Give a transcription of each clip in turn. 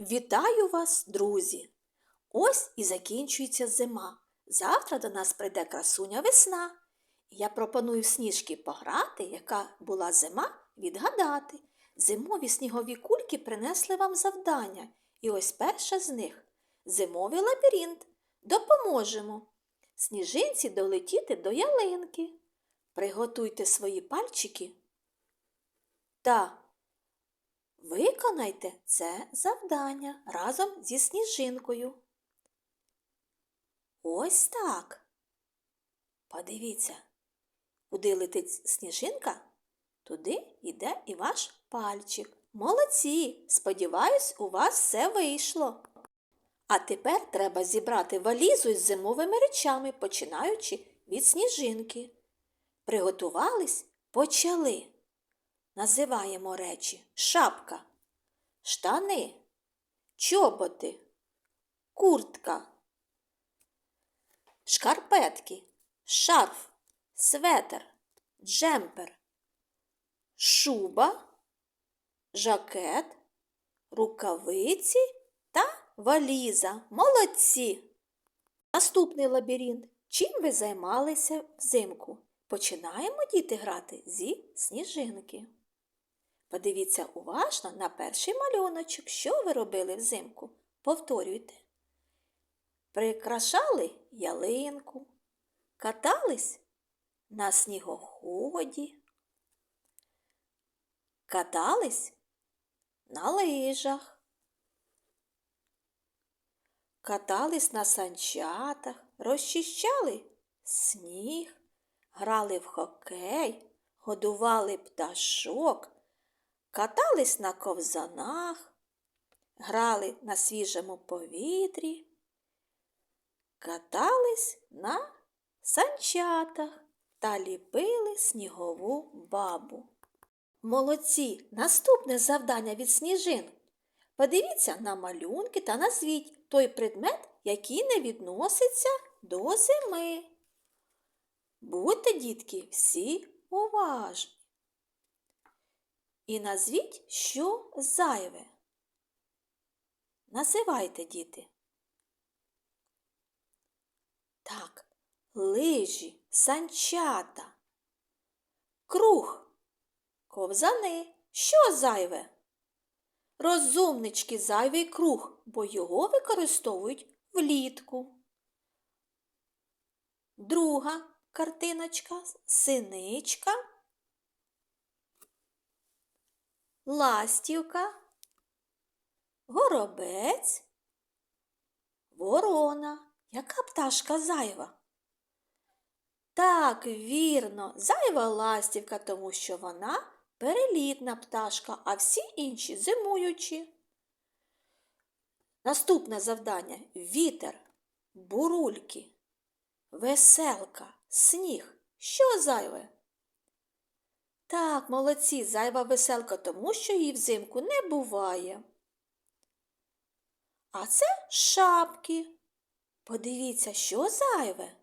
Вітаю вас, друзі! Ось і закінчується зима. Завтра до нас прийде красуня весна. Я пропоную сніжки пограти, яка була зима, відгадати. Зимові снігові кульки принесли вам завдання. І ось перша з них зимовий лабіринт. Допоможемо. Сніжинці долетіти до ялинки. Приготуйте свої пальчики та Виконайте це завдання разом зі сніжинкою. Ось так. Подивіться, куди летить сніжинка, туди йде і ваш пальчик. Молодці! Сподіваюсь, у вас все вийшло. А тепер треба зібрати валізу із зимовими речами, починаючи від сніжинки. Приготувались, почали. Називаємо речі. Шапка, штани, чоботи, куртка, шкарпетки, шарф, светер, джемпер, шуба, жакет, рукавиці та валіза. Молодці! Наступний лабіринт. Чим ви займалися взимку? Починаємо діти грати зі сніжинки. Подивіться уважно на перший малюночок, що ви робили взимку. Повторюйте. Прикрашали ялинку, катались на снігоході, катались на лижах, катались на санчатах, розчищали сніг, грали в хокей, годували пташок катались на ковзанах, грали на свіжому повітрі, катались на санчатах та ліпили снігову бабу. Молодці! Наступне завдання від сніжин. Подивіться на малюнки та назвіть той предмет, який не відноситься до зими. Будьте, дітки, всі уважні. І назвіть, що зайве. Називайте, діти. Так, лижі, санчата, круг, ковзани. Що зайве? Розумнички зайвий круг, бо його використовують влітку. Друга картиночка синичка. Ластівка, горобець, ворона. Яка пташка зайва? Так, вірно, зайва ластівка, тому що вона перелітна пташка, а всі інші зимуючі. Наступне завдання вітер, бурульки, веселка, сніг. Що зайве? Так, молодці, зайва веселка, тому що її взимку не буває. А це шапки. Подивіться, що зайве.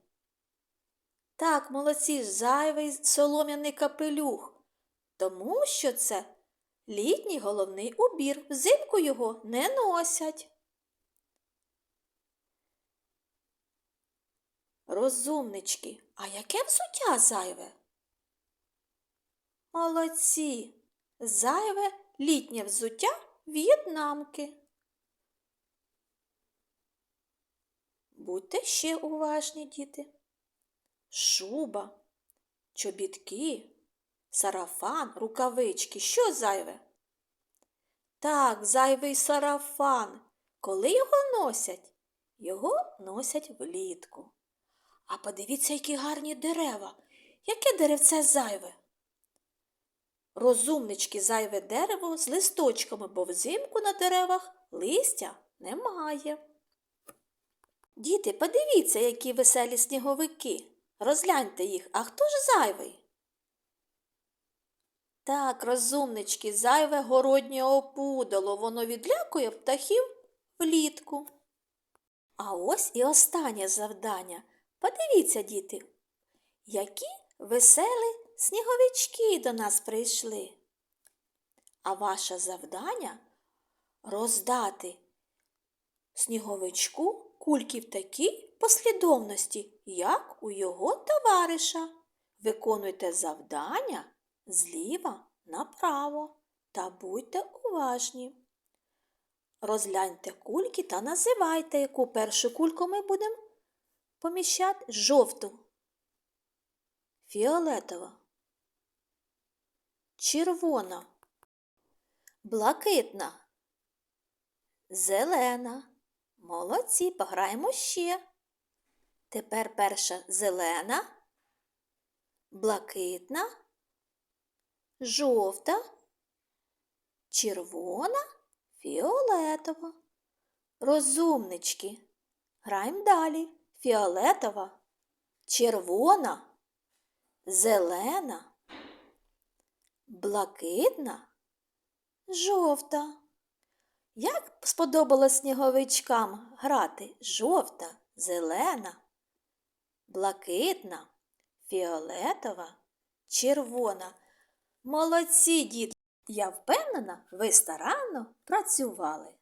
Так, молодці, зайвий солом'яний капелюх, тому що це літній головний убір. Взимку його не носять. Розумнички, а яке взуття зайве? Молодці! Зайве літнє взуття в'єтнамки. Будьте ще уважні, діти. Шуба, чобітки, сарафан, рукавички. Що зайве? Так, зайвий сарафан. Коли його носять? Його носять влітку. А подивіться, які гарні дерева. Яке деревце зайве? Розумнички зайве дерево з листочками, бо взимку на деревах листя немає. Діти, подивіться, які веселі сніговики. Розгляньте їх, а хто ж зайвий? Так, розумнички, зайве городнє опудало, воно відлякує птахів влітку. А ось і останнє завдання. Подивіться, діти, які веселі сніговички до нас прийшли. А ваше завдання роздати сніговичку кульки в такій послідовності, як у його товариша. Виконуйте завдання зліва направо та будьте уважні. Розгляньте кульки та називайте, яку першу кульку ми будемо поміщати жовту, фіолетова, червона, блакитна, зелена. Молодці, пограємо ще. Тепер перша зелена, блакитна, жовта, червона, фіолетова. Розумнички. Граємо далі. Фіолетова, червона, зелена, блакитна, жовта. Як сподобалось сніговичкам грати жовта, зелена, блакитна, фіолетова, червона. Молодці, діти! Я впевнена, ви старанно працювали.